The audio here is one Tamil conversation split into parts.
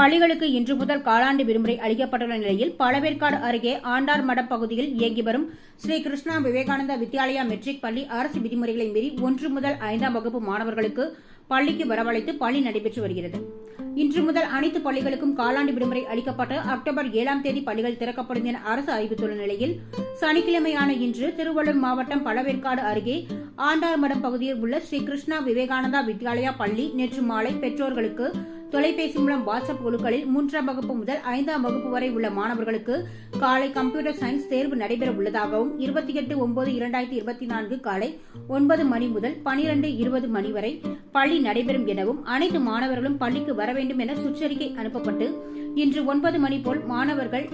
பள்ளிகளுக்கு இன்று முதல் காலாண்டு விடுமுறை அளிக்கப்பட்டுள்ள நிலையில் பழவேற்காடு அருகே ஆண்டார் மடம் பகுதியில் இயங்கி வரும் ஸ்ரீ கிருஷ்ணா விவேகானந்தா வித்யாலயா மெட்ரிக் பள்ளி அரசு விதிமுறைகளை மீறி ஒன்று முதல் ஐந்தாம் வகுப்பு மாணவர்களுக்கு பள்ளிக்கு வரவழைத்து பள்ளி நடைபெற்று வருகிறது. இன்று முதல் அனைத்து பள்ளிகளுக்கும் காலாண்டு விடுமுறை அளிக்கப்பட்டு அக்டோபர் ஏழாம் தேதி பள்ளிகள் திறக்கப்படும் என அரசு அறிவித்துள்ள நிலையில் சனிக்கிழமையான இன்று திருவள்ளூர் மாவட்டம் பழவேற்காடு அருகே ஆண்டார்மடம் பகுதியில் உள்ள ஸ்ரீ கிருஷ்ணா விவேகானந்தா வித்யாலயா பள்ளி நேற்று மாலை பெற்றோர்களுக்கு தொலைபேசி மூலம் வாட்ஸ்அப் குழுக்களில் மூன்றாம் வகுப்பு முதல் ஐந்தாம் வகுப்பு வரை உள்ள மாணவர்களுக்கு காலை கம்ப்யூட்டர் சயின்ஸ் தேர்வு நடைபெற உள்ளதாகவும் இருபத்தி எட்டு ஒன்பது இரண்டாயிரத்தி இருபத்தி நான்கு காலை ஒன்பது மணி முதல் பனிரெண்டு இருபது மணி வரை பள்ளி நடைபெறும் எனவும் அனைத்து மாணவர்களும் பள்ளிக்கு வர வேண்டும் என சுற்றறிக்கை அனுப்பப்பட்டு இன்று ஒன்பது மணி போல் மாணவர்கள்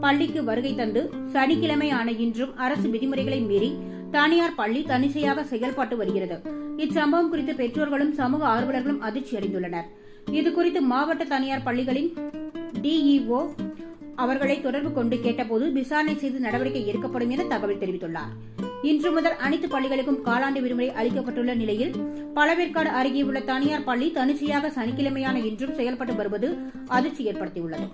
பள்ளிக்கு வருகை தந்து சனிக்கிழமை ஆன இன்றும் அரசு விதிமுறைகளை மீறி தனியார் பள்ளி தனிச்சையாக செயல்பட்டு வருகிறது. இச்சம்பவம் குறித்து பெற்றோர்களும் சமூக ஆர்வலர்களும் அதிர்ச்சி அடைந்துள்ளனர். இதுகுறித்து மாவட்ட தனியார் பள்ளிகளின் டிஇஓ அவர்களை தொடர்பு கொண்டு கேட்டபோது விசாரணை செய்து நடவடிக்கை எடுக்கப்படும் என தகவல் தெரிவித்துள்ளார். இன்று முதல் அனைத்து பள்ளிகளுக்கும் காலாண்டு விடுமுறை அளிக்கப்பட்டுள்ள நிலையில் பழவேற்காடு அருகே உள்ள தனியார் பள்ளி தனிச்சையாக சனிக்கிழமையான இன்றும் செயல்பட்டு வருவது அதிர்ச்சி ஏற்படுத்தியுள்ளது.